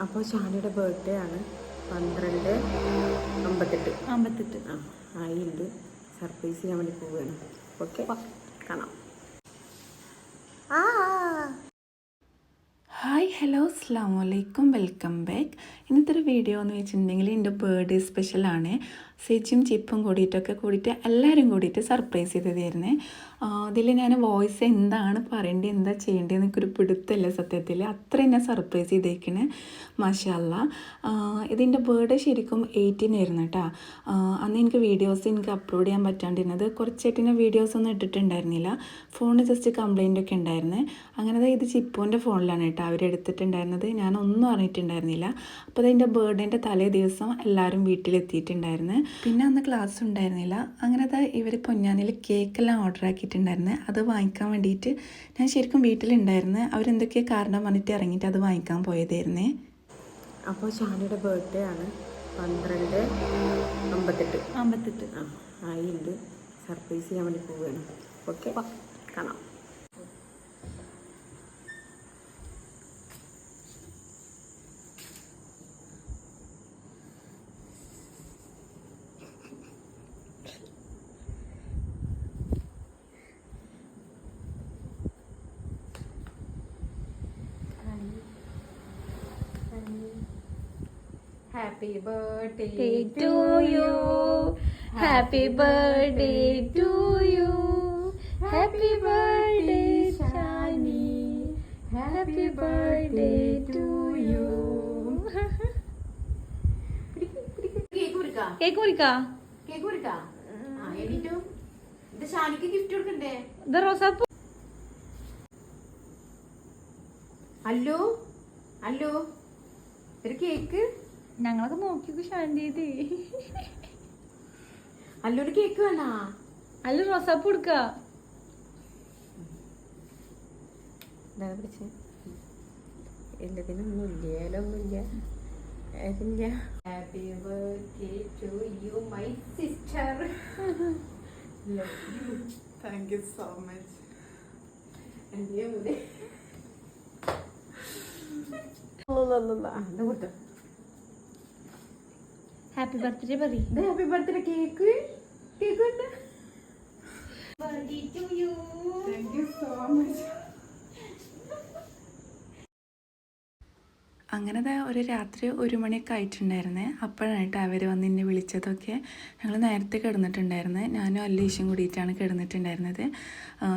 അപ്പോൾ ഷാനിയുടെ ബർത്ത്ഡേ ആണ്. പന്ത്രണ്ട് അമ്പത്തെട്ട്. അമ്പത്തെട്ട്. ആ ആയിണ്ട്. സർപ്രൈസ് ചെയ്യാൻ വേണ്ടി പോവുകയാണ് ഓക്കെ കാണാം. ഹായ് ഹലോ അസ്സാം വലൈക്കും വെൽക്കം ബാക്ക് ഇന്നത്തെ ഒരു വീഡിയോ എന്ന് വെച്ചിട്ടുണ്ടെങ്കിൽ എന്റെ ബർത്ത്ഡേ സ്പെഷ്യലാണ് സെച്ചും ചിപ്പും കൂടിയിട്ടൊക്കെ കൂടിയിട്ട് എല്ലാവരും കൂടിയിട്ട് സർപ്രൈസ് ചെയ്തതായിരുന്നേ. അതിൽ ഞാൻ വോയിസ് എന്താണ് പറയേണ്ടത് എന്താ ചെയ്യേണ്ടത് എനിക്കൊരു പിടുത്തല്ല സത്യത്തിൽ. അത്ര തന്നെ സർപ്രൈസ് ചെയ്തേക്കണേ. മാഷല്ല. ഇതിന്റെ ബേർഡേ ശരിക്കും എയ്റ്റീൻ ആയിരുന്നു കേട്ടോ. അന്ന് എനിക്ക് വീഡിയോസ് എനിക്ക് അപ്ലോഡ് ചെയ്യാൻ പറ്റാണ്ടിരുന്നത്. കുറച്ചായിട്ട് ഞാൻ വീഡിയോസ് ഒന്നും ഇട്ടിട്ടുണ്ടായിരുന്നില്ല. ഫോണിൽ ജസ്റ്റ് കംപ്ലൈന്റ് ഒക്കെ ഉണ്ടായിരുന്നു. അങ്ങനെ ഇത് ചിപ്പുവിന്റെ ഫോണിലാണ് കേട്ടോ അവരെടുത്തിട്ടുണ്ടായിരുന്നത് ഞാനൊന്നും അറിഞ്ഞിട്ടുണ്ടായിരുന്നില്ല. അപ്പോൾ അതിന്റെ ബേർഡേന്റെ തലേ ദിവസം എല്ലാവരും വീട്ടിലെത്തിയിട്ടുണ്ടായിരുന്നു. പിന്നെ അന്ന് ക്ലാസ് ഉണ്ടായിരുന്നില്ല. അങ്ങനെ അത് ഇവർ പൊന്നാനിൽ കേക്കെല്ലാം ഓർഡർ ആക്കിയിട്ടുണ്ടായിരുന്നു. അത് വാങ്ങിക്കാൻ വേണ്ടിയിട്ട് ഞാൻ ശരിക്കും വീട്ടിലുണ്ടായിരുന്നു. അവരെന്തൊക്കെയോ കാരണം വന്നിട്ട് ഇറങ്ങിയിട്ട് അത് വാങ്ങിക്കാൻ പോയതായിരുന്നേ? അപ്പോൾ ഷാനിയുടെ ബർത്ത്ഡേ ആണ്. പന്ത്രണ്ട് അമ്പത്തെട്ട്. അമ്പത്തെട്ട്. ആ ആയിണ്ട്. സർപ്രൈസ് ചെയ്യാൻ വേണ്ടി പോവുകയാണ് ഓക്കെ കാണാം happy birthday to you. Happy birthday to you. Happy birthday, Shani. Happy birthday to you. Cake കൊടുക്കാം കേക്ക് മുറിക്കാ കേക്ക് ആ എണീറ്റോ. ഇത് ഷാനിക്ക് ഗിഫ്റ്റ് കൊടുക്കണ്ടേ? ഇത് റോസാപ്പൂ. അല്ലോ? അല്ലോ? ഒരു കേക്ക് ഞങ്ങളൊക്കെ നോക്കിയൊക്കെ ശാന്തി അല്ലൊരു കേക്ക് വേണ അല്ല റോസാപ്പ് കൊടുക്ക പിടിച്ച് എല്ലാത്തിനൊന്നും ഇല്ല ഒന്നുമില്ല അതില്ല happy birthday to you my sister thank you so much എന്റെ മുതൽ ഹാപ്പി ബർത്ത്ഡേ പറ ഹാപ്പി ബർത്ത്ഡേ കേക്ക് കേക്ക് ഉണ്ട്. താങ്ക് യു സോ മച്ച് അങ്ങനെ ദാ ഒരു രാത്രി ഒരു മണിയൊക്കെ ആയിട്ടുണ്ടായിരുന്നേ. അപ്പോഴായിട്ട് അവർ വന്ന് എന്നെ വിളിച്ചതൊക്കെ ഞങ്ങൾ നേരത്തെ കിടന്നിട്ടുണ്ടായിരുന്നത് ഞാനും അല്ലീഷും കൂടിയിട്ടാണ് കിടന്നിട്ടുണ്ടായിരുന്നത്.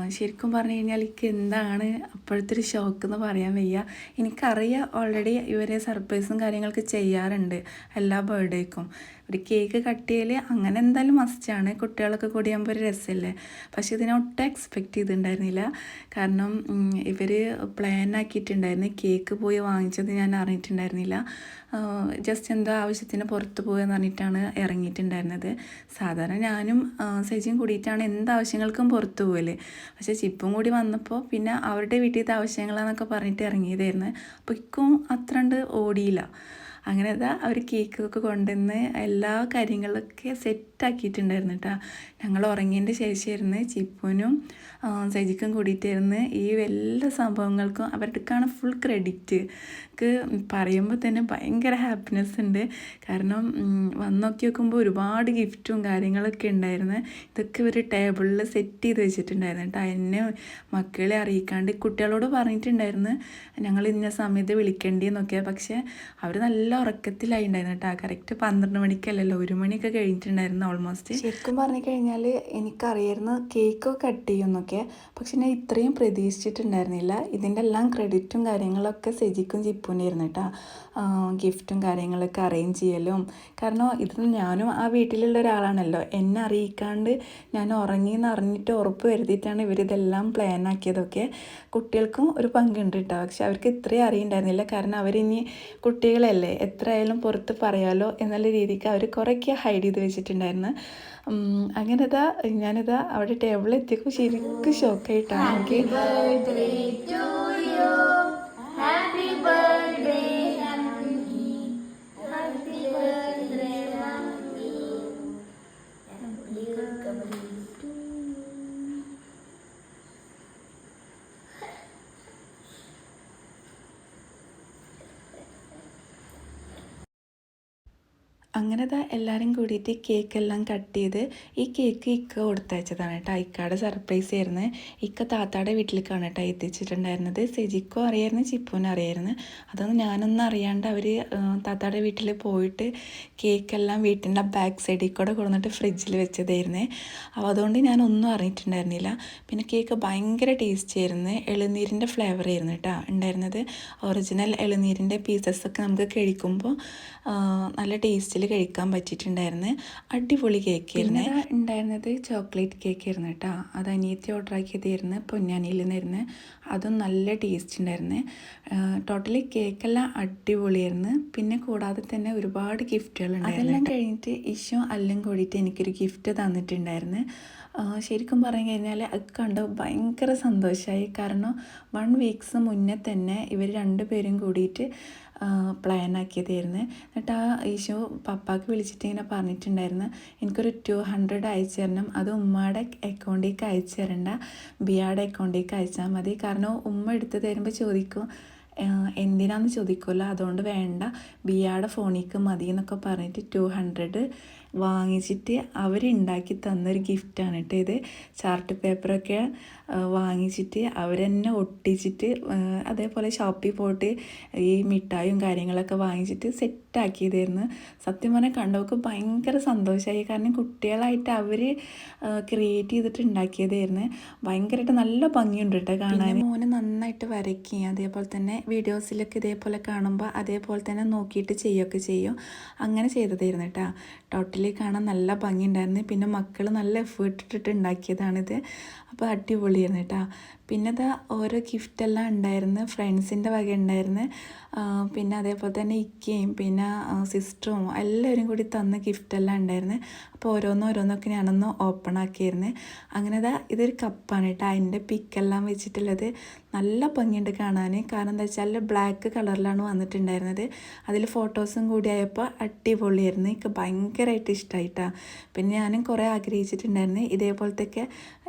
ശരിക്കും പറഞ്ഞു കഴിഞ്ഞാൽ എനിക്ക് എന്താണ് അപ്പോഴത്തെ ഒരു ഷോക്ക് എന്ന് പറയാൻ വയ്യ. എനിക്കറിയാം ഓൾറെഡി ഇവരെ സർപ്രൈസും കാര്യങ്ങളൊക്കെ ചെയ്യാറുണ്ട് എല്ലാ ബർത്ത്ഡേക്കും. ഒരു കേക്ക് കട്ട് ചെയ്യൽ അങ്ങനെ എന്തായാലും മസ്റ്റാണ് കുട്ടികളൊക്കെ കൂടിയാകുമ്പോൾ ഒരു രസമല്ലേ പക്ഷേ ഇതിനെ ഒട്ടും എക്സ്പെക്റ്റ് ചെയ്തിട്ടുണ്ടായിരുന്നില്ല. കാരണം ഇവർ പ്ലാൻ ആക്കിയിട്ടുണ്ടായിരുന്നു. കേക്ക് പോയി വാങ്ങിച്ചത് ഞാൻ അറിഞ്ഞിട്ടുണ്ടായിരുന്നില്ല. ജസ്റ്റ് എന്തോ ആവശ്യത്തിന് പുറത്ത് പോയെന്ന് പറഞ്ഞിട്ടാണ് ഇറങ്ങിയിട്ടുണ്ടായിരുന്നത്. സാധാരണ ഞാനും സജിയും കൂടിയിട്ടാണ് എന്ത് ആവശ്യങ്ങൾക്കും പുറത്ത് പോകൽ പക്ഷേ ചിപ്പും കൂടി വന്നപ്പോൾ പിന്നെ അവരുടെ വീട്ടിലത്തെ ആവശ്യങ്ങളാന്നൊക്കെ പറഞ്ഞിട്ട് ഇറങ്ങിയതായിരുന്നു. അപ്പോൾ ഇക്കും അത്രണ്ട് ഓടിയില്ല. അങ്ങനെ അതാ അവർ കേക്കൊക്കെ കൊണ്ടുവന്ന് എല്ലാ കാര്യങ്ങളൊക്കെ സെറ്റാക്കിയിട്ടുണ്ടായിരുന്നു കേട്ടോ ഞങ്ങൾ ഉറങ്ങിയതിന്റെ ശേഷമായിരുന്നു ചിപ്പുനും സജിക്കും കൂടിയിട്ടായിരുന്നു ഈ എല്ലാ സംഭവങ്ങൾക്കും അവരുടെക്കാണ് ഫുൾ ക്രെഡിറ്റ് എനിക്ക് പറയുമ്പോൾ തന്നെ ഭയങ്കര ഹാപ്പിനെസ് ഉണ്ട്. കാരണം വന്നൊക്കെ വന്ന് നോക്കി നോക്കുമ്പോൾ ഒരുപാട് ഗിഫ്റ്റും കാര്യങ്ങളൊക്കെ ഉണ്ടായിരുന്നു. ഇതൊക്കെ ഇവർ ടേബിളിൽ സെറ്റ് ചെയ്ത് വെച്ചിട്ടുണ്ടായിരുന്നു കേട്ടോ എന്നെ മക്കളെ അറിയിക്കാണ്ട് കുട്ടികളോട് പറഞ്ഞിട്ടുണ്ടായിരുന്നു. ഞങ്ങൾ ഇന്ന സമയത്ത് വിളിക്കേണ്ടിയെന്നൊക്കെ പക്ഷേ അവർ നല്ല ഉറക്കത്തിലായി ഉണ്ടായിരുന്നു കേട്ടോ കറക്റ്റ് പന്ത്രണ്ട് മണിക്കല്ലല്ലോ. ഒരു മണിയൊക്കെ കഴിഞ്ഞിട്ടുണ്ടായിരുന്നു. ഓൾമോസ്റ്റ് ശരിക്കും പറഞ്ഞു കഴിഞ്ഞാൽ എനിക്കറിയായിരുന്നു കേക്ക് കട്ട് ചെയ്യുന്നൊക്കെ പക്ഷെ ഞാൻ ഇത്രയും പ്രതീക്ഷിച്ചിട്ടുണ്ടായിരുന്നില്ല. ഇതിന്റെ എല്ലാം ക്രെഡിറ്റും കാര്യങ്ങളൊക്കെ സെജിക്കും ജിപ്പൂനായിരുന്നു കേട്ടോ. ഗിഫ്റ്റും കാര്യങ്ങളൊക്കെ അറേഞ്ച് ചെയ്യലും. കാരണം ഇത് ഞാനും ആ വീട്ടിലുള്ള ഒരാളാണല്ലോ. എന്നെ അറിയിക്കാണ്ട് ഞാൻ ഉറങ്ങിയെന്ന് അറിഞ്ഞിട്ട് ഉറപ്പ് വരുത്തിയിട്ടാണ് ഇവരിതെല്ലാം പ്ലാൻ ആക്കിയതൊക്കെ. കുട്ടികൾക്കും ഒരു പങ്കുണ്ട് കേട്ടോ പക്ഷെ അവർക്ക് ഇത്രയും അറിയണ്ടായിരുന്നില്ല. കാരണം അവരിനി കുട്ടികളല്ലേ? എത്രയായാലും പുറത്ത് പറയാലോ എന്നുള്ള രീതിക്ക് അവർ കുറേയൊക്കെ ഹൈഡ് ചെയ്ത് വെച്ചിട്ടുണ്ടായിരുന്നു. അങ്ങനെ ഇതാ ഞാനിതാ അവിടെ ടേബിളിൽ എത്തിയപ്പോൾ ശരിക്കും ഷോക്കായിട്ടാണ് എനിക്ക് അങ്ങനെ താ എല്ലാവരും കൂടിയിട്ട് കേക്കെല്ലാം കട്ട് ചെയ്ത് ഈ കേക്ക് ഇക്ക കൊടുത്തയച്ചതാണ് കേട്ടോ. ഇക്കയുടെ സർപ്രൈസ് ആയിരുന്നു. ഇക്ക താത്താടെ വീട്ടിലേക്കാണ് കേട്ടോ എത്തിച്ചിട്ടുണ്ടായിരുന്നത്. സെജിക്കും അറിയായിരുന്നു ചിപ്പുവിനും അറിയായിരുന്നു. അതൊന്നും ഞാനൊന്നും അറിയാണ്ട് അവർ താത്താടെ വീട്ടിൽ പോയിട്ട് കേക്കെല്ലാം വീട്ടിന്റെ ബാക്ക് സൈഡിൽ കൂടെ കൊടുന്നിട്ട് ഫ്രിഡ്ജിൽ വെച്ചതായിരുന്നു. അപ്പോൾ അതുകൊണ്ട് ഞാനൊന്നും അറിഞ്ഞിട്ടുണ്ടായിരുന്നില്ല. പിന്നെ കേക്ക് ഭയങ്കര ടേസ്റ്റി ആയിരുന്നു. എളുനീരിന്റെ ഫ്ലേവർ ആയിരുന്നു കേട്ടോ ഉണ്ടായിരുന്നത്. ഒറിജിനൽ എളുനീരിന്റെ പീസസ് ഒക്കെ നമുക്ക് കഴിക്കുമ്പോൾ നല്ല ടേസ്റ്റിൽ കഴിക്കാൻ പറ്റിയിട്ടുണ്ടായിരുന്നു. അടിപൊളി കേക്ക് ആയിരുന്നു. ഉണ്ടായിരുന്നത് ചോക്ലേറ്റ് കേക്ക് ആയിരുന്നു കേട്ടോ അത് അനിയത്തി ഓർഡർ ആക്കിയതായിരുന്നു. പൊന്നാനിയിൽ നിന്നായിരുന്നു അതും നല്ല ടേസ്റ്റ് ഉണ്ടായിരുന്നു. ടോട്ടലി കേക്കെല്ലാം അടിപൊളിയായിരുന്നു. പിന്നെ കൂടാതെ തന്നെ ഒരുപാട് ഗിഫ്റ്റുകൾ ഉണ്ടായിരുന്നു അതെല്ലാം കഴിഞ്ഞിട്ട് ഇഷോ അല്ലും കൂടിയിട്ട് എനിക്കൊരു ഗിഫ്റ്റ് തന്നിട്ടുണ്ടായിരുന്നു. ശരിക്കും പറഞ്ഞു കഴിഞ്ഞാൽ അത് കണ്ട് ഭയങ്കര സന്തോഷമായി കാരണം വൺ വീക്സ് മുന്നേ തന്നെ ഇവർ രണ്ടുപേരും കൂടിയിട്ട് പ്ലാൻ ആക്കിയതായിരുന്നു. എന്നിട്ട് ആ ഈശോ പപ്പാക്ക് വിളിച്ചിട്ട് ഇങ്ങനെ പറഞ്ഞിട്ടുണ്ടായിരുന്നു എനിക്കൊരു ടു ഹൺഡ്രഡ് അയച്ചു തരണം. അത് ഉമ്മയുടെ അക്കൗണ്ടിലേക്ക് അയച്ചു തരണ്ട. ബിയാടെ അക്കൗണ്ടിലേക്ക് അയച്ചാൽ മതി. കാരണം ഉമ്മ എടുത്ത് തരുമ്പോൾ ചോദിക്കും "ആഹ് എന്തിനാന്ന് ചോദിക്കുമല്ലോ അതുകൊണ്ട് വേണ്ട. ബിയാടെ ഫോണിലേക്ക് മതി എന്നൊക്കെ പറഞ്ഞിട്ട് ടു ഹൺഡ്രഡ് വാങ്ങിച്ചിട്ട് അവരുണ്ടാക്കി തന്നൊരു ഗിഫ്റ്റാണ് കേട്ടോ ഇത്. ചാർട്ട് പേപ്പറൊക്കെ വാങ്ങിച്ചിട്ട് അവർ തന്നെ ഒട്ടിച്ചിട്ട് അതേപോലെ ഷോപ്പിൽ പോയിട്ട് ഈ മിഠായും കാര്യങ്ങളൊക്കെ വാങ്ങിച്ചിട്ട് സെറ്റാക്കിയതായിരുന്നു സത്യം പറഞ്ഞാൽ കണ്ടവർക്ക് ഭയങ്കര സന്തോഷമായി കാരണം കുട്ടികളായിട്ട് അവർ ക്രിയേറ്റ് ചെയ്തിട്ട് ഉണ്ടാക്കിയതായിരുന്നു ഭയങ്കരമായിട്ട് നല്ല ഭംഗിയുണ്ട് കേട്ടോ കാണാൻ. മോന് നന്നായിട്ട് വരയ്ക്കുകയും അതേപോലെ തന്നെ വീഡിയോസിലൊക്കെ ഇതേപോലെ കാണുമ്പോൾ അതേപോലെ തന്നെ നോക്കിയിട്ട് ചെയ്യുകയൊക്കെ ചെയ്യും. അങ്ങനെ ചെയ്തതായിരുന്നു കേട്ടോ ടോട്ടലി കാണാൻ നല്ല ഭംഗിയുണ്ടായിരുന്നു. പിന്നെ മക്കൾ നല്ല എഫേർട്ട് ഇട്ടിട്ട് ഉണ്ടാക്കിയതാണിത്. അപ്പോൾ അടിപൊളിയായിരുന്നു കേട്ടോ. പിന്നെ ഇതാ ഓരോ ഗിഫ്റ്റെല്ലാം ഉണ്ടായിരുന്നു. ഫ്രണ്ട്സിന്റെ വക ഉണ്ടായിരുന്നു. പിന്നെ അതേപോലെ തന്നെ ഇക്കയും പിന്നെ സിസ്റ്ററും എല്ലാവരും കൂടി തന്ന ഗിഫ്റ്റെല്ലാം ഉണ്ടായിരുന്നു. അപ്പോൾ ഓരോന്നും ഓരോന്നൊക്കെ ഞാനൊന്ന് ഓപ്പൺ ആക്കിയിരുന്നു. അങ്ങനെ ഇതാ ഇതൊരു കപ്പാണ് കേട്ടോ. അതിന്റെ പിക്കെല്ലാം വെച്ചിട്ടുള്ളത്. നല്ല ഭംഗിയുണ്ട് കാണാൻ. കാരണം എന്താ വെച്ചാൽ ബ്ലാക്ക് കളറിലാണ് വന്നിട്ടുണ്ടായിരുന്നത്. അതിൽ ഫോട്ടോസും കൂടി ആയപ്പോൾ അടിപൊളിയായിരുന്നു. എനിക്ക് ഭയങ്കരമായിട്ട് ഇഷ്ടമായിട്ടാണ് പിന്നെ ഞാനും കുറേ ആഗ്രഹിച്ചിട്ടുണ്ടായിരുന്നു ഇതേപോലത്തെയൊക്കെ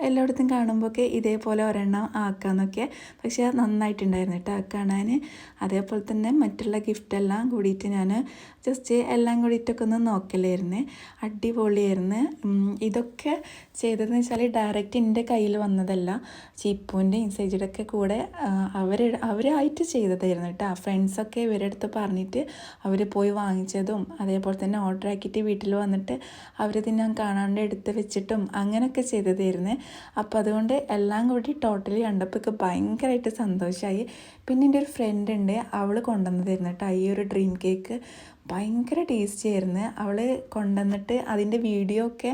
എല്ലായിടത്തും കാണുമ്പോഴൊക്കെ ഇതേപോലെ ഒരെണ്ണം ആക്കാമെന്നൊക്കെ പക്ഷേ അത് നന്നായിട്ടുണ്ടായിരുന്നു കേട്ടോ കാണാൻ. അതേപോലെ തന്നെ മറ്റുള്ള ഗിഫ്റ്റെല്ലാം കൂടിയിട്ട് ഞാൻ ജസ്റ്റ് എല്ലാം കൂടിയിട്ടൊക്കെ ഒന്ന് നോക്കലായിരുന്നു. അടിപൊളിയായിരുന്നു. ഇതൊക്കെ ചെയ്തതെന്ന് വെച്ചാൽ ഡയറക്റ്റ് എന്റെ കയ്യിൽ വന്നതല്ല. ചീപ്പൂന്റെ ഇൻസൈജിയുടെ ഒക്കെ കൂടെ അവർ അവരായിട്ട് ചെയ്തതായിരുന്നു കേട്ടോ. ഫ്രണ്ട്സൊക്കെ ഇവരുടെ അടുത്ത് പറഞ്ഞിട്ട് അവർ പോയി വാങ്ങിച്ചതും അതേപോലെ തന്നെ ഓർഡർ ആക്കിയിട്ട് വീട്ടിൽ വന്നിട്ട് അവർ ഞാൻ കാണാണ്ട് എടുത്ത് വെച്ചിട്ടും അങ്ങനെയൊക്കെ ചെയ്തതായിരുന്നു. അപ്പോൾ അതുകൊണ്ട് എല്ലാം കൂടി ടോട്ടലി കണ്ടപ്പോൾ എനിക്ക് ഭയങ്കരമായിട്ട് സന്തോഷമായി പിന്നെ എന്റെ ഒരു ഫ്രണ്ട് ഉണ്ട് അവൾ കൊണ്ടുവന്നതായിരുന്നു കേട്ടോ ഈ ഒരു ഡ്രീം കേക്ക് ഭയങ്കര ടേസ്റ്റി ആയിരുന്നു. അവൾ കൊണ്ടുവന്നിട്ട് അതിന്റെ വീഡിയോ ഒക്കെ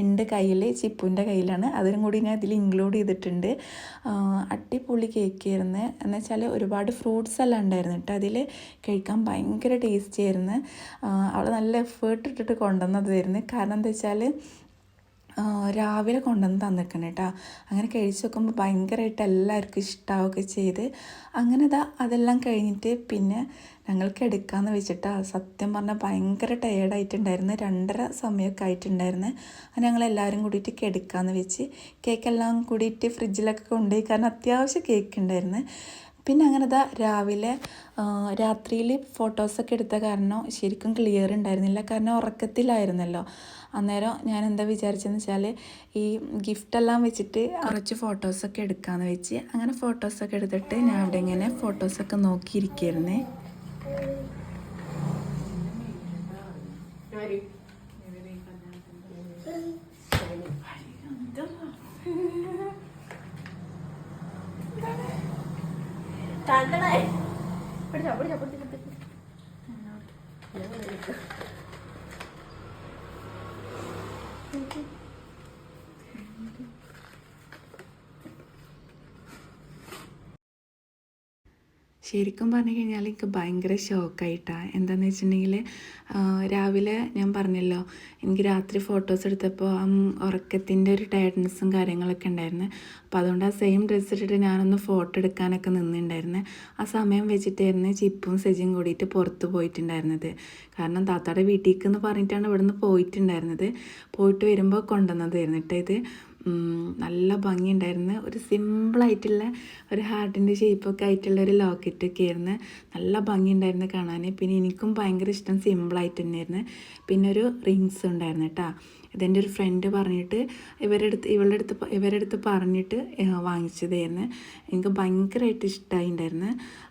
ഉണ്ട് കയ്യിൽ ചിപ്പുവിന്റെ കയ്യിലാണ്. അതിനും കൂടി ഞാൻ ഇതിൽ ഇൻക്ലൂഡ് ചെയ്തിട്ടുണ്ട്. അടിപൊളി കേക്ക് ആയിരുന്നു. എന്ന് വെച്ചാൽ ഒരുപാട് ഫ്രൂട്ട്സ് എല്ലാം ഉണ്ടായിരുന്നു കേട്ടോ അതിൽ കഴിക്കാൻ ഭയങ്കര ടേസ്റ്റി ആയിരുന്നു. അവൾ നല്ല എഫേർട്ട് ഇട്ടിട്ട് കൊണ്ടുവന്നതായിരുന്നു. കാരണം എന്താ വെച്ചാൽ രാവിലെ കൊണ്ടുവന്ന് തന്നിക്കണം കേട്ടോ അങ്ങനെ കഴിച്ച് നോക്കുമ്പോൾ ഭയങ്കരമായിട്ട് എല്ലാവർക്കും ഇഷ്ടമാവുകയൊക്കെ ചെയ്ത് അങ്ങനെ ഇതാ അതെല്ലാം കഴിഞ്ഞിട്ട് പിന്നെ ഞങ്ങൾക്ക് എടുക്കാമെന്ന് വെച്ചിട്ട് സത്യം പറഞ്ഞാൽ ഭയങ്കര ടയേർഡായിട്ടുണ്ടായിരുന്നു. രണ്ടര സമയമൊക്കെ ആയിട്ടുണ്ടായിരുന്നു. അങ്ങനെ ഞങ്ങൾ എല്ലാവരും കൂടിയിട്ട് കെടുക്കാമെന്ന് വെച്ച് കേക്കെല്ലാം കൂടിയിട്ട് ഫ്രിഡ്ജിലൊക്കെ കൊണ്ടുപോയി. കാരണം അത്യാവശ്യം കേക്ക് ഉണ്ടായിരുന്നു. പിന്നെ അങ്ങനെ ഇതാ രാവിലെ രാത്രിയിൽ ഫോട്ടോസൊക്കെ എടുത്ത കാരണം ശരിക്കും ക്ലിയർ ഉണ്ടായിരുന്നില്ല. കാരണം ഉറക്കത്തിലായിരുന്നല്ലോ. അന്നേരം ഞാൻ എന്താ വിചാരിച്ചതെന്ന് വെച്ചാൽ ഈ ഗിഫ്റ്റെല്ലാം വെച്ചിട്ട് കുറച്ച് ഫോട്ടോസൊക്കെ എടുക്കാമെന്ന് വെച്ച് അങ്ങനെ ഫോട്ടോസൊക്കെ എടുത്തിട്ട് ഞാൻ അവിടെ ഇങ്ങനെ ഫോട്ടോസൊക്കെ നോക്കിയിരിക്കുകയായിരുന്നേ ആര്? താങ്കളെ പിടിച്ചോ പിടിച്ചോ പിടിച്ചോ പിടിച്ചോ ശരിക്കും പറഞ്ഞു കഴിഞ്ഞാൽ എനിക്ക് ഭയങ്കര ഷോക്കായിട്ടാണ് എന്താണെന്ന് വെച്ചിട്ടുണ്ടെങ്കിൽ രാവിലെ ഞാൻ പറഞ്ഞല്ലോ എനിക്ക് രാത്രി ഫോട്ടോസ് എടുത്തപ്പോൾ ആ ഉറക്കത്തിന്റെ ഒരു ടയർഡ്നെസ്സും കാര്യങ്ങളൊക്കെ ഉണ്ടായിരുന്നു. അപ്പോൾ അതുകൊണ്ട് ആ സെയിം ഡ്രസ്സ് ഇട്ടിട്ട് ഞാനൊന്ന് ഫോട്ടോ എടുക്കാനൊക്കെ നിന്നിട്ടുണ്ടായിരുന്നു. ആ സമയം വെച്ചിട്ടായിരുന്നു ചിപ്പും സെജിയും കൂടിയിട്ട് പുറത്ത് പോയിട്ടുണ്ടായിരുന്നത്. കാരണം താത്താടെ വീട്ടിലേക്ക് എന്ന് പറഞ്ഞിട്ടാണ് ഇവിടുന്ന് പോയിട്ടുണ്ടായിരുന്നത്. പോയിട്ട് വരുമ്പോൾ കൊണ്ടുവന്നത് ഇരുന്നിട്ട് ഇത്. നല്ല ഭംഗിയുണ്ടായിരുന്നു. ഒരു സിമ്പിളായിട്ടുള്ള ഒരു ഹാർട്ടിന്റെ ഷേപ്പൊക്കെ ആയിട്ടുള്ള ഒരു ലോക്കറ്റൊക്കെ ആയിരുന്നു. നല്ല ഭംഗിയുണ്ടായിരുന്നു കാണാൻ. പിന്നെ എനിക്കും ഭയങ്കര ഇഷ്ടം സിമ്പിളായിട്ട് തന്നെയായിരുന്നു. പിന്നെ ഒരു റിങ്സ് ഉണ്ടായിരുന്നു കേട്ടോ. ഇതെന്റെ ഒരു ഫ്രണ്ട് പറഞ്ഞിട്ട് ഇവരുടെ അടുത്ത് ഇവളുടെ അടുത്ത് ഇവരുടെ അടുത്ത് പറഞ്ഞിട്ട് വാങ്ങിച്ചതായിരുന്നു എനിക്ക് ഭയങ്കരമായിട്ട് ഇഷ്ടമായിണ്ടായിരുന്നു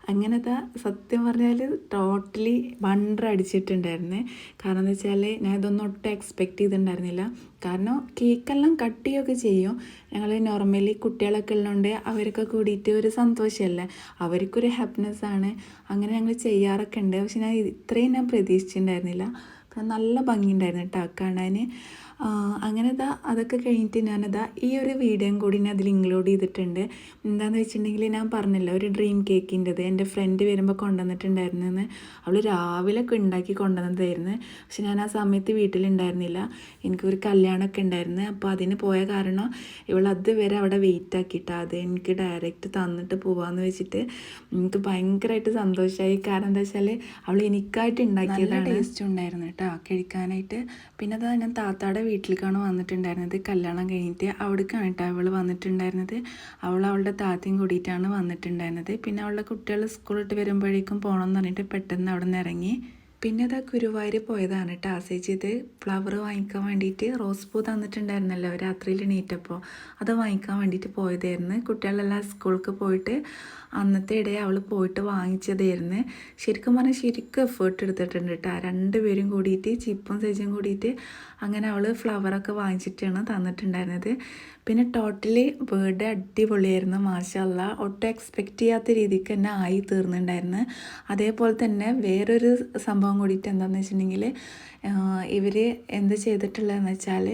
അങ്ങനത്തെ സത്യം പറഞ്ഞാൽ ടോട്ടലി വണ്ടർ അടിച്ചിട്ടുണ്ടായിരുന്നു. കാരണം എന്താ വെച്ചാൽ ഞാൻ ഇതൊന്നും ഒട്ടും എക്സ്പെക്റ്റ് ചെയ്തിട്ടുണ്ടായിരുന്നില്ല. കാരണം കേക്കെല്ലാം കട്ട് ചെയ്യുകയൊക്കെ ചെയ്യും. ഞങ്ങൾ നോർമലി കുട്ടികളൊക്കെ ഉള്ളതുകൊണ്ട് അവരൊക്കെ കൂടിയിട്ട് ഒരു സന്തോഷമല്ലേ അവർക്കൊരു ഹാപ്പിനെസ് ആണ്. അങ്ങനെ ഞങ്ങൾ ചെയ്യാറൊക്കെ ഉണ്ട്. പക്ഷെ ഞാൻ ഇത്രയും ഞാൻ പ്രതീക്ഷിച്ചിട്ടുണ്ടായിരുന്നില്ല. നല്ല നല്ല ഭംഗിയുണ്ടായിരുന്നു കേട്ടോ കാണാൻ ആ, അങ്ങനെ ഇതാ അതൊക്കെ കഴിഞ്ഞിട്ട് ഞാനതാ ഈ ഒരു വീഡിയോയും കൂടി ഞാൻ അതിൽ ഇൻക്ലൂഡ് ചെയ്തിട്ടുണ്ട്. എന്താണെന്ന് വെച്ചിട്ടുണ്ടെങ്കിൽ ഞാൻ പറഞ്ഞല്ലോ ഒരു ഡ്രീം കേക്കിന്റെത് എന്റെ ഫ്രണ്ട് വരുമ്പോൾ കൊണ്ടുവന്നിട്ടുണ്ടായിരുന്നെന്ന്. അവൾ രാവിലെ ഒക്കെ ഉണ്ടാക്കി കൊണ്ടുവന്നതായിരുന്നു. പക്ഷെ ഞാൻ ആ സമയത്ത് വീട്ടിലുണ്ടായിരുന്നില്ല. എനിക്കൊരു കല്യാണമൊക്കെ ഉണ്ടായിരുന്നു. അപ്പോൾ അതിന് പോയ കാരണം ഇവൾ അതുവരെ അവിടെ വെയിറ്റ് ആക്കിയിട്ട്. അത് എനിക്ക് ഡയറക്റ്റ് തന്നിട്ട് പോവാന്ന് വെച്ചിട്ട് എനിക്ക് ഭയങ്കരമായിട്ട് സന്തോഷമായി കാരണം എന്താ വെച്ചാൽ അവൾ എനിക്കായിട്ട് ഉണ്ടാക്കിയതാണ്. ടേസ്റ്റ് ഉണ്ടായിരുന്നു കേട്ടോ കഴിക്കാനായിട്ട്. പിന്നെ അതാ ഞാൻ താത്താടെ വീട്ടിലേക്കാണ് വന്നിട്ടുണ്ടായിരുന്നത്. കല്യാണം കഴിഞ്ഞിട്ട് അവിടേക്കാണ് കേട്ടോ അവൾ വന്നിട്ടുണ്ടായിരുന്നത്. അവൾ അവളുടെ താത്തയും കൂടിയിട്ടാണ് വന്നിട്ടുണ്ടായിരുന്നത്. പിന്നെ അവളുടെ കുട്ടികൾ സ്കൂളിട്ട് വരുമ്പോഴേക്കും പോകണം എന്ന് പറഞ്ഞിട്ട് പെട്ടെന്ന് അവിടെ നിന്ന് ഇറങ്ങി. പിന്നെ അതാ ഗുരുവായൂർ പോയതാണ് കേട്ടോ ആശ്രയിച്ചത് ഫ്ലവർ വാങ്ങിക്കാൻ വേണ്ടിയിട്ട് റോസ് പൂ തന്നിട്ടുണ്ടായിരുന്നല്ലോ രാത്രിയിൽ എണീറ്റപ്പോൾ അത് വാങ്ങിക്കാൻ വേണ്ടിയിട്ട് പോയതായിരുന്നു. കുട്ടികളെല്ലാം സ്കൂൾക്ക് പോയിട്ട് അന്നത്തെ ഇടയിൽ അവൾ പോയിട്ട് വാങ്ങിച്ചതായിരുന്നു. ശരിക്കും പറഞ്ഞാൽ ശരിക്കും എഫേർട്ട് എടുത്തിട്ടുണ്ട് കേട്ടോ രണ്ടുപേരും കൂടിയിട്ട് ചിപ്പും സൈജും കൂടിയിട്ട് അങ്ങനെ അവൾ ഫ്ലവറൊക്കെ വാങ്ങിച്ചിട്ടാണ് തന്നിട്ടുണ്ടായിരുന്നത്. പിന്നെ ടോട്ടലി വേർഡ് അടിപൊളിയായിരുന്നു മാഷല്ല ഒട്ടും എക്സ്പെക്റ്റ് ചെയ്യാത്ത രീതിക്ക് തന്നെ ആയി തീർന്നിട്ടുണ്ടായിരുന്നു അതേപോലെ തന്നെ വേറൊരു സംഭവം കൂടിയിട്ട് എന്താണെന്ന് വെച്ചിട്ടുണ്ടെങ്കിൽ ഇവർ എന്ത് ചെയ്തിട്ടുള്ളതെന്ന് വെച്ചാൽ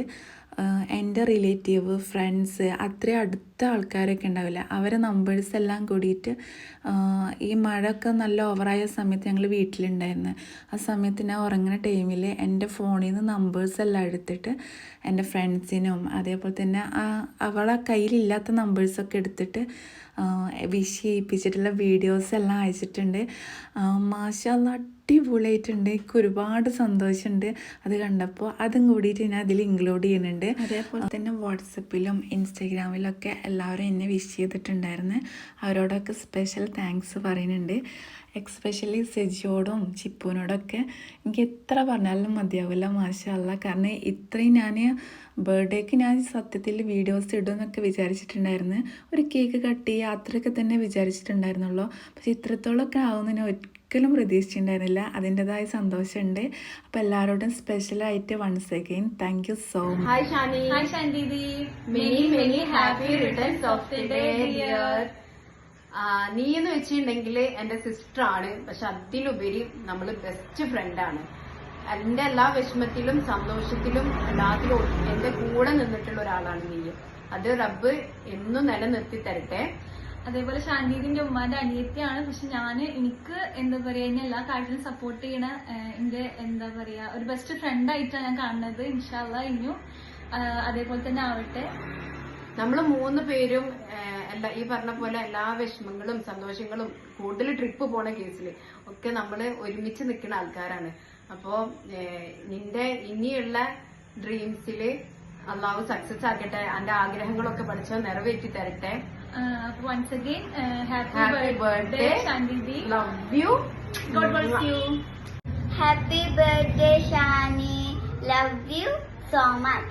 എന്റെ റിലേറ്റീവ് ഫ്രണ്ട്സ് അത്രയും അടുത്ത ആൾക്കാരൊക്കെ ഉണ്ടാവില്ല. അവരെ നമ്പേഴ്സ് എല്ലാം കൂടിയിട്ട് ഈ മഴയൊക്കെ നല്ല ഓവറായ സമയത്ത് ഞങ്ങൾ വീട്ടിലുണ്ടായിരുന്നു. ആ സമയത്ത് ഞാൻ ഉറങ്ങുന്ന ടൈമിൽ എന്റെ ഫോണിൽ നിന്ന് നമ്പേഴ്സ് എല്ലാം എടുത്തിട്ട് എന്റെ ഫ്രണ്ട്സിനും അതേപോലെ തന്നെ ആ അവളെ കയ്യിലില്ലാത്ത നമ്പേഴ്സൊക്കെ എടുത്തിട്ട് വിഷ് ചെയ്യിപ്പിച്ചിട്ടുള്ള വീഡിയോസ് എല്ലാം അയച്ചിട്ടുണ്ട്. മാഷല്ല അടിപൊളിയായിട്ടുണ്ട്. എനിക്ക് ഒരുപാട് സന്തോഷമുണ്ട്. അത് കണ്ടപ്പോൾ അതും കൂടിയിട്ട് ഞാൻ അതിൽ ഇൻക്ലൂഡ് ചെയ്യുന്നുണ്ട്. അതേപോലെ തന്നെ വാട്സപ്പിലും ഇൻസ്റ്റഗ്രാമിലൊക്കെ എല്ലാവരും എന്നെ വിഷ് ചെയ്തിട്ടുണ്ടായിരുന്നു. അവരോടൊക്കെ സ്പെഷ്യൽ താങ്ക്സ് പറയുന്നുണ്ട്. എക്സ്പെഷ്യലി സെജിയോടും ചിപ്പുവിനോടൊക്കെ. എനിക്ക് എത്ര പറഞ്ഞാലും മതിയാവില്ല മാഷല്ല കാരണം ഇത്രയും ഞാൻ ബർത്ത്ഡേക്ക് ഞാൻ സത്യത്തിൽ വീഡിയോസ് ഇടുമെന്നൊക്കെ വിചാരിച്ചിട്ടുണ്ടായിരുന്നു. ഒരു കേക്ക് കട്ട് ചെയ്യുക അത്രയൊക്കെ തന്നെ വിചാരിച്ചിട്ടുണ്ടായിരുന്നുള്ളൂ. പക്ഷെ ഇത്രത്തോളമൊക്കെ ആവുന്നതിന് ഒരിക്കലും പ്രതീക്ഷിച്ചിട്ടുണ്ടായിരുന്നില്ല. അതിന്റെതായ സന്തോഷമുണ്ട്. അപ്പോൾ എല്ലാവരോടും സ്പെഷ്യലായിട്ട് once again thank you so much hi Shani hi Shanti many many happy returns of the day dear നീ എന്ന് വെച്ചിട്ടുണ്ടെങ്കിൽ എന്റെ സിസ്റ്റർ ആണ്. പക്ഷെ അതിലുപരി നമ്മൾ ബെസ്റ്റ് ഫ്രണ്ട് ആണ്. എന്റെ എല്ലാ വിഷമത്തിലും സന്തോഷത്തിലും എല്ലാത്തിലും എന്റെ കൂടെ നിന്നിട്ടുള്ള ഒരാളാണ് നീ അത് റബ്ബ് എന്നും നിലനിർത്തി തരട്ടെ. അതേപോലെ ഷാൻഡീദിന്റെ ഉമ്മാന്റെ അനിയത്തിയാണ്. പക്ഷെ ഞാൻ എനിക്ക് എന്താ പറയാ എന്നെ എല്ലാ കാര്യത്തിലും സപ്പോർട്ട് ചെയ്യണ എന്റെ എന്താ പറയാ ഒരു ബെസ്റ്റ് ഫ്രണ്ട് ആയിട്ടാണ് ഞാൻ കാണുന്നത്. ഇൻഷാല്ല ഇനിയും അതേപോലെ തന്നെ ആവട്ടെ. നമ്മൾ മൂന്ന് പേരും എല്ലാ ഈ പറഞ്ഞ പോലെ എല്ലാ വിഷമങ്ങളും സന്തോഷങ്ങളും കൂടുതൽ ട്രിപ്പ് പോണ കേസിൽ ഒക്കെ നമ്മൾ ഒരുമിച്ച് നിൽക്കുന്ന ആൾക്കാരാണ്. അപ്പോ നിന്റെ ഇനിയുള്ള ഡ്രീംസിൽ അള്ളാഹു സക്സസ് ആക്കട്ടെ അന്റെ ആഗ്രഹങ്ങളൊക്കെ പഠിച്ചോ നിറവേറ്റി തരട്ടെ. ആഹ്, അപ്പൊ once again happy happy birthday birthday Shanti love you God bless you Happy birthday, Shani. Love you so much.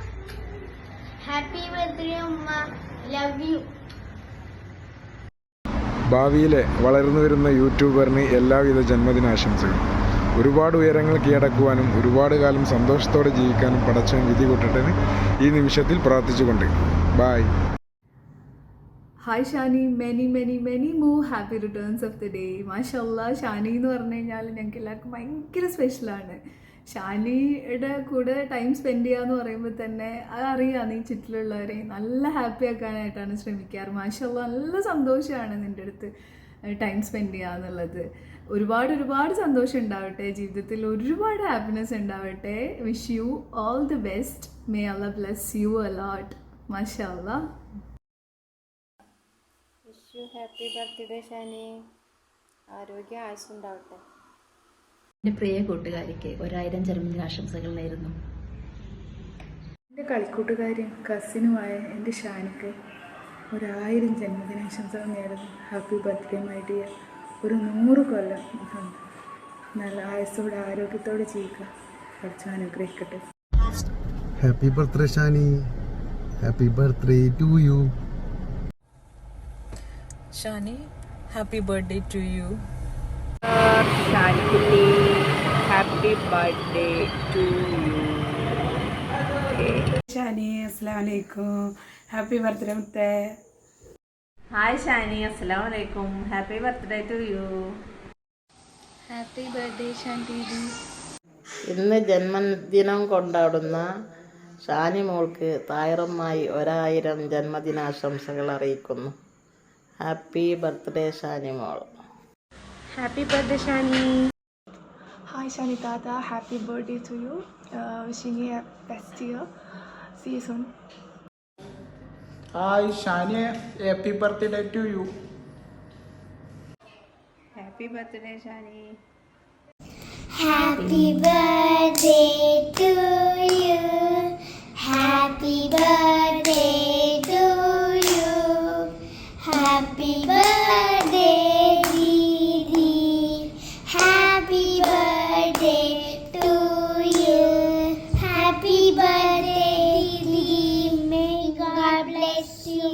Happy birthday, Amma. Love you. ഭാവിയിലെ വളർന്നു വരുന്ന യൂട്യൂബറിന് എല്ലാവിധ ജന്മദിനാശംസകളും ഒരുപാട് ഉയരങ്ങൾ കീഴടക്കുവാനും ഒരുപാട് കാലം സന്തോഷത്തോടെ ജീവിക്കാനും പടച്ചവൻ വിധി കൂട്ടട്ടെന്ന് ഈ നിമിഷത്തിൽ പ്രാർത്ഥിച്ചുകൊണ്ട് bye hi Shani many many many മൂ happy returns of the day മാഷല്ല ഷാനി എന്ന് പറഞ്ഞു കഴിഞ്ഞാൽ ഞങ്ങൾക്ക് എല്ലാവർക്കും ഭയങ്കര സ്പെഷ്യലാണ് ഷാനിയുടെ കൂടെ ടൈം സ്പെൻഡ് ചെയ്യുക എന്ന് പറയുമ്പോൾ തന്നെ അതറിയാം നീ ചുറ്റിലുള്ളവരെ. നല്ല ഹാപ്പി ആക്കാനായിട്ടാണ് ശ്രമിക്കാറ്. മാഷല്ല നല്ല സന്തോഷമാണ് നിന്റെ അടുത്ത് ടൈം സ്പെൻഡ് ചെയ്യുക എന്നുള്ളത്. ഒരുപാട് ഒരുപാട് സന്തോഷം ഉണ്ടാവട്ടെ. ജീവിതത്തിൽ ഒരുപാട് ഹാപ്പിനെസ് ഉണ്ടാവട്ടെ. Wish you all the best may അല്ല ബ്ലെസ് യു അലോട്ട് മാഷല്ല. Wish happy birthday Shani. ആരോഗ്യ ആയുസ് ഉണ്ടാവട്ടെ. എന്റെ പ്രിയ കൂട്ടുകാരിക്ക് ഒരായിരം ജന്മദിനാശംസകൾ നേരുന്നു. എന്റെ കളിക്കൂട്ടുകാരും കസിനുമായ എന്റെ ഷാനിക്ക് ഒരായിരം ജന്മദിനാശംസകൾ നേരുന്നു. ഹാപ്പി ബർത്ത്ഡേ മൈ ഡിയർ ഒരു നൂറ് കൊല്ലം നല്ല ആയുസ്സോടെ ആരോഗ്യത്തോടെ ജീവിക്കുക. കുറച്ച് അനുഗ്രഹിക്കട്ടെ happy birthday Shani. Happy birthday to you. Shani happy birthday to you ഷാനിക്കുട്ടി happy birthday to you Shani അസ്സാം വലൈക്കും ഹാപ്പി ബർത്ത്ഡേ മുത്തേ. ഹായ് ഷാനി. അസ്സലാമു അലൈക്കും. Happy birthday to you happy birthday Shanti ഇന്ന് ജന്മദിനം കൊണ്ടാടുന്ന ഷാനി മോൾക്ക് തായറമ്മായി ഒരായിരം ജന്മദിനാശംസകൾ അറിയിക്കുന്നു. Happy birthday Shani mall happy birthday Shani Hi Shani Tata, happy birthday to you. Uh, wishing you a best year. See you soon. Hi Shani, happy birthday to you. Happy birthday Shani Happy birthday to you. Happy birthday bless you.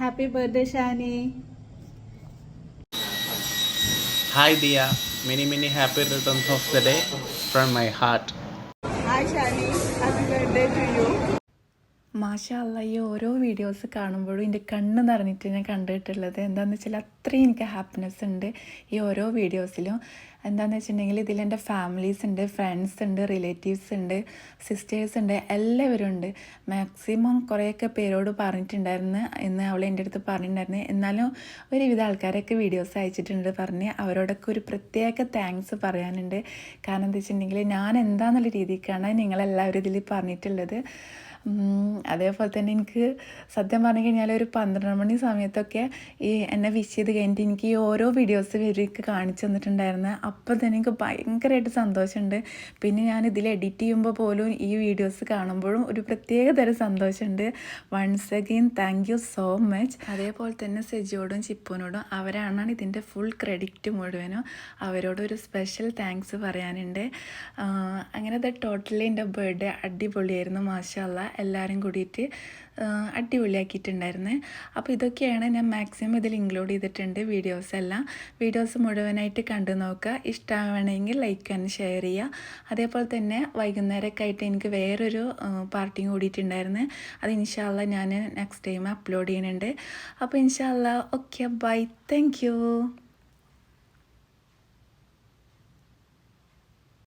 Happy birthday Shani Hi Dia, many many happy returns of the day from my heart. മാഷാ അല്ല ഈ ഓരോ videos കാണുമ്പോഴും എന്റെ കണ്ണ് നിറഞ്ഞിട്ട് ഞാൻ കണ്ടിട്ടുള്ളത് എന്താണെന്ന് വെച്ചാൽ അത്രയും എനിക്ക് ഹാപ്പിനെസ് ഉണ്ട് ഈ ഓരോ വീഡിയോസിലും എന്താണെന്ന് വെച്ചിട്ടുണ്ടെങ്കിൽ ഇതിൽ എന്റെ ഫാമിലീസ് ഉണ്ട് ഫ്രണ്ട്സ് ഉണ്ട് റിലേറ്റീവ്സ് ഉണ്ട് സിസ്റ്റേഴ്സ് ഉണ്ട് എല്ലാവരും ഉണ്ട്. മാക്സിമം കുറേയൊക്കെ പേരോട് പറഞ്ഞിട്ടുണ്ടായിരുന്നു. എന്ന് അവൾ എന്റെ അടുത്ത് പറഞ്ഞിട്ടുണ്ടായിരുന്നു. എന്നാലും ഒരുവിധ ആൾക്കാരൊക്കെ വീഡിയോസ് അയച്ചിട്ടുണ്ട് പറഞ്ഞ് അവരോടൊക്കെ ഒരു പ്രത്യേക താങ്ക്സ് പറയാനുണ്ട്. കാരണം എന്താ വെച്ചിട്ടുണ്ടെങ്കിൽ ഞാൻ എന്താന്നുള്ള രീതിക്കാണ് നിങ്ങളെല്ലാവരും ഇതിൽ പറഞ്ഞിട്ടുള്ളത്. അതേപോലെ തന്നെ എനിക്ക് സത്യം പറഞ്ഞു കഴിഞ്ഞാൽ ഒരു പന്ത്രണ്ട് മണി സമയത്തൊക്കെ ഈ എന്നെ വിഷ് ചെയ്ത് കഴിഞ്ഞിട്ട് എനിക്ക് ഈ ഓരോ വീഡിയോസ് ഇവർക്ക് കാണിച്ചു തന്നിട്ടുണ്ടായിരുന്നു. അപ്പം തന്നെ എനിക്ക് ഭയങ്കരമായിട്ട് സന്തോഷമുണ്ട് പിന്നെ ഞാൻ ഇതിൽ എഡിറ്റ് ചെയ്യുമ്പോൾ പോലും ഈ വീഡിയോസ് കാണുമ്പോഴും ഒരു പ്രത്യേക തരം സന്തോഷമുണ്ട് once again thank you so much അതേപോലെ തന്നെ സെജിയോടും ചിപ്പുവിനോടും അവരാണ് ഇതിന്റെ ഫുൾ ക്രെഡിറ്റ് മുഴുവനും അവരോടൊരു സ്പെഷ്യൽ താങ്ക്സ് പറയാനുണ്ട്. അങ്ങനെ അത് ടോട്ടലി എന്റെ ബർത്ത്ഡേ അടിപൊളിയായിരുന്നു മാഷല്ല എല്ലാവരും കൂടിയിട്ട് അടിപൊളിയാക്കിയിട്ടുണ്ടായിരുന്നേ. അപ്പോൾ ഇതൊക്കെയാണ് ഞാൻ മാക്സിമം ഇതിൽ ഇൻക്ലൂഡ് ചെയ്തിട്ടുണ്ട് വീഡിയോസ് എല്ലാം വീഡിയോസ് മുഴുവനായിട്ട് കണ്ടു നോക്കുക. ഇഷ്ടമാവണമെങ്കിൽ ലൈക്ക് ആൻഡ് ഷെയർ ചെയ്യുക. അതേപോലെ തന്നെ വൈകുന്നേരമൊക്കെ ആയിട്ട് എനിക്ക് വേറൊരു പാർട്ടിയും കൂടിയിട്ടുണ്ടായിരുന്നു. അത് ഇൻഷാല്ല ഞാൻ നെക്സ്റ്റ് ടൈം അപ്ലോഡ് ചെയ്യുന്നുണ്ട്. അപ്പോൾ ഇൻഷാല്ല ഓക്കെ ബൈ താങ്ക്